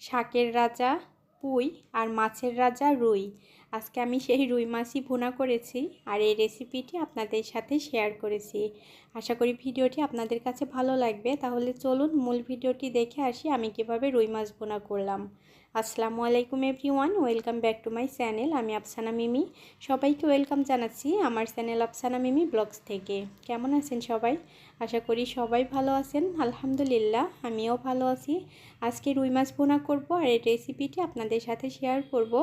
শাকের রাজা পুই আর মাছের রাজা রুই। আজকে আমি সেই রুই মাছই ভুনা করেছি আর এই রেসিপিটি আপনাদের সাথে শেয়ার করেছি। আশা করি ভিডিওটি আপনাদের কাছে ভালো লাগবে। তাহলে চলুন মূল ভিডিওটি দেখে আসি আমি কীভাবে রুই মাছ ভুনা করলাম। আসসালামু আলাইকুম everyone welcome back to my channel আমি আফসানা মিমি। সবাইকে ওয়েলকাম জানাচ্ছি আমার চ্যানেল আফসানা মিমি ব্লগস থেকে। কেমন আছেন সবাই? আশা করি সবাই ভালো আছেন। আলহামদুলিল্লাহ, আমিও ভালো আছি। আজকে রুই মাছ ভুনা করব আর এই রেসিপিটি আপনাদের সাথে শেয়ার করব।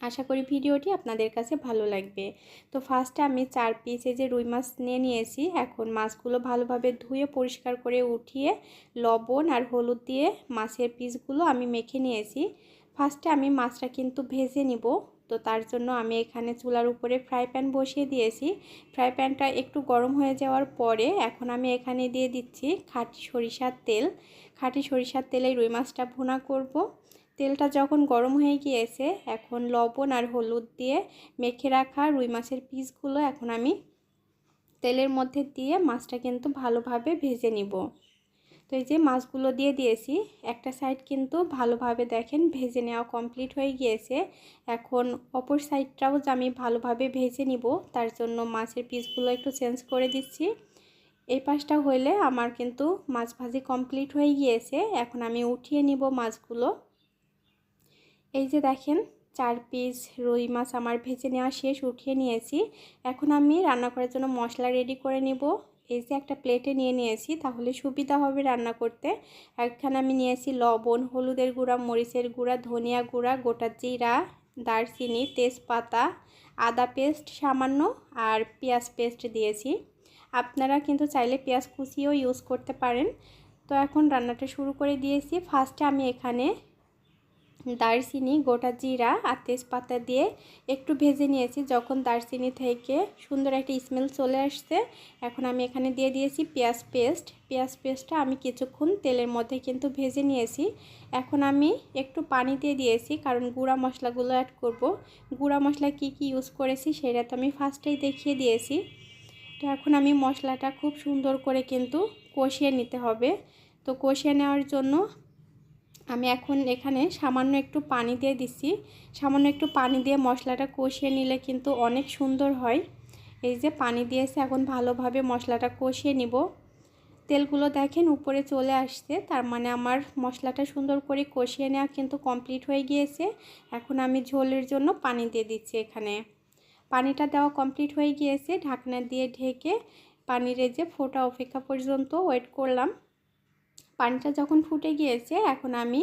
আশা করি ভিডিওটি আপনাদের কাছে ভালো লাগবে। তো ফার্স্টে আমি চার পিসে যে রুই মাছ নিয়ে নিয়েছি। এখন মাছগুলো ভালোভাবে ধুয়ে পরিষ্কার করে উঠিয়ে লবণ আর হলুদ দিয়ে মাছের পিসগুলো আমি মেখে নিয়েছি। ফার্স্টে আমি মাছটা কিন্তু ভেজে নিব। তো তার জন্য আমি এখানে চুলার উপরে ফ্রাই প্যান বসিয়ে দিয়েছি। ফ্রাই প্যানটা একটু গরম হয়ে যাওয়ার পরে এখন আমি এখানে দিয়ে দিচ্ছি খাঁটি সরিষার তেল। খাঁটি সরিষার তেলে রুই মাছটা ভুনা করব। তেলটা যখন গরম হয়ে গিয়েছে, এখন লবণ আর হলুদ দিয়ে মেখে রাখা রুই মাছের পিসগুলো এখন আমি তেলের মধ্যে দিয়ে মাছটা কিন্তু ভালোভাবে ভেজে নিব। তো এই যে মাছগুলো দিয়ে দিয়েছি, একটা সাইড কিন্তু ভালোভাবে দেখেন ভেজে নেওয়া কমপ্লিট হয়ে গিয়েছে। এখন অপর সাইডটাও যে আমি ভালোভাবে ভেজে নিব, তার জন্য মাছের পিসগুলো একটু চেঞ্জ করে দিচ্ছি। এই পাশটা হইলে আমার কিন্তু মাছ ভাজি কমপ্লিট হয়ে গিয়েছে, এখন আমি উঠিয়ে নিব মাছগুলো। এই যে দেখেন, চার পিস রুই মাছ আমার ভেজে নেওয়া শেষ, উঠিয়ে নিয়েছি। এখন আমি রান্না করার জন্য মশলা রেডি করে নিব। এই যে একটা প্লেটে নিয়ে নিয়েছি, তাহলে সুবিধা হবে রান্না করতে। এখানে আমি নিয়েছি লবণ, হলুদের গুঁড়া, মরিচের গুঁড়া, ধনিয়া গুঁড়া, গোটা জিরা, দারচিনি, তেজপাতা, আদা পেস্ট সামান্য আর পেঁয়াজ পেস্ট দিয়েছি। আপনারা কিন্তু চাইলে পেঁয়াজ কুচিও ইউজ করতে পারেন। তো এখন রান্নাটা শুরু করে দিয়েছি। ফার্স্টে আমি এখানে দারচিনি, গোটা জিরা আর তেজপাতা দিয়ে একটু ভেজে নিয়েছি। যখন দারচিনি থেকে সুন্দর একটা স্মেল চলে আসছে, এখন আমি এখানে দিয়ে দিয়েছি পেঁয়াজ পেস্ট পেঁয়াজ পেস্টটা আমি কিছুক্ষণ তেলের মধ্যে কিন্তু ভেজে নিয়েছি। এখন আমি একটু পানি দিয়ে দিয়েছি, কারণ গুঁড়া মশলাগুলো অ্যাড করব। গুঁড়া মশলা কি কি ইউজ করেছি সেটা তো আমি ফার্স্টেই দেখিয়ে দিয়েছি। তো এখন আমি মশলাটা খুব সুন্দর করে কিন্তু কষিয়ে নিতে হবে। তো কষিয়ে নেওয়ার জন্য আমি এখন এখানে সামান্য একটু পানি দিয়ে দিচ্ছি। সামান্য একটু পানি দিয়ে মশলাটা কষিয়ে নিলে কিন্তু অনেক সুন্দর হয়। এই যে পানি দিয়েছে, এখন ভালোভাবে মশলাটা কষিয়ে নিব। তেলগুলো দেখেন উপরে চলে আসছে, তার মানে আমার মশলাটা সুন্দর করে কষিয়ে নেওয়া কিন্তু কমপ্লিট হয়ে গিয়েছে। এখন আমি ঝোলের জন্য পানি দিয়ে দিচ্ছি এখানে। পানিটা দেওয়া কমপ্লিট হয়ে গিয়েছে, ঢাকনা দিয়ে ঢেকে পানির যে ফোটা অপেক্ষা পর্যন্ত ওয়েট করলাম। পানিটা যখন ফুটে গিয়েছে, এখন আমি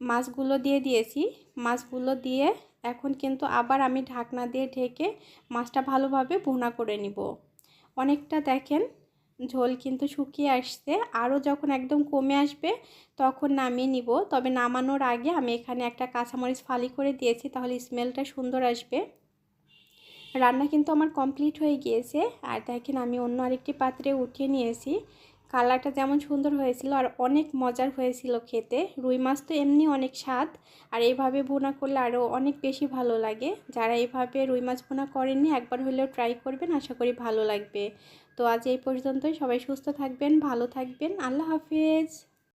মাছগুলো দিয়ে দিয়েছি। মাছগুলো দিয়ে এখন কিন্তু আবার আমি ঢাকনা দিয়ে ঢেকে মাছটা ভালোভাবে ভুনা করে নিব। অনেকটা দেখেন ঝোল কিন্তু শুকিয়ে আসছে। আরও যখন একদম কমে আসবে তখন নামিয়ে নিব। তবে নামানোর আগে আমি এখানে একটা কাঁচামরিচ ফালি করে দিয়েছি, তাহলে স্মেলটা সুন্দর আসবে। রান্না কিন্তু আমার কমপ্লিট হয়ে গিয়েছে। আর দেখেন আমি অন্য আরেকটি পাত্রে উঠিয়ে নিয়েছি। কালারটা যেমন সুন্দর হয়েছিল আর অনেক মজার হয়েছিল খেতে। রুই মাছ তো এমনি অনেক স্বাদ। আর এইভাবে ভুনা করলে আরও অনেক বেশি ভালো লাগে। যারা এইভাবে রুই মাছ ভুনা করেননি, একবার হলেও ট্রাই করবেন। আশা করি ভালো লাগবে। তো আজ এই পর্যন্তই। সবাই সুস্থ থাকবেন, ভালো থাকবেন। আল্লাহ হাফিজ।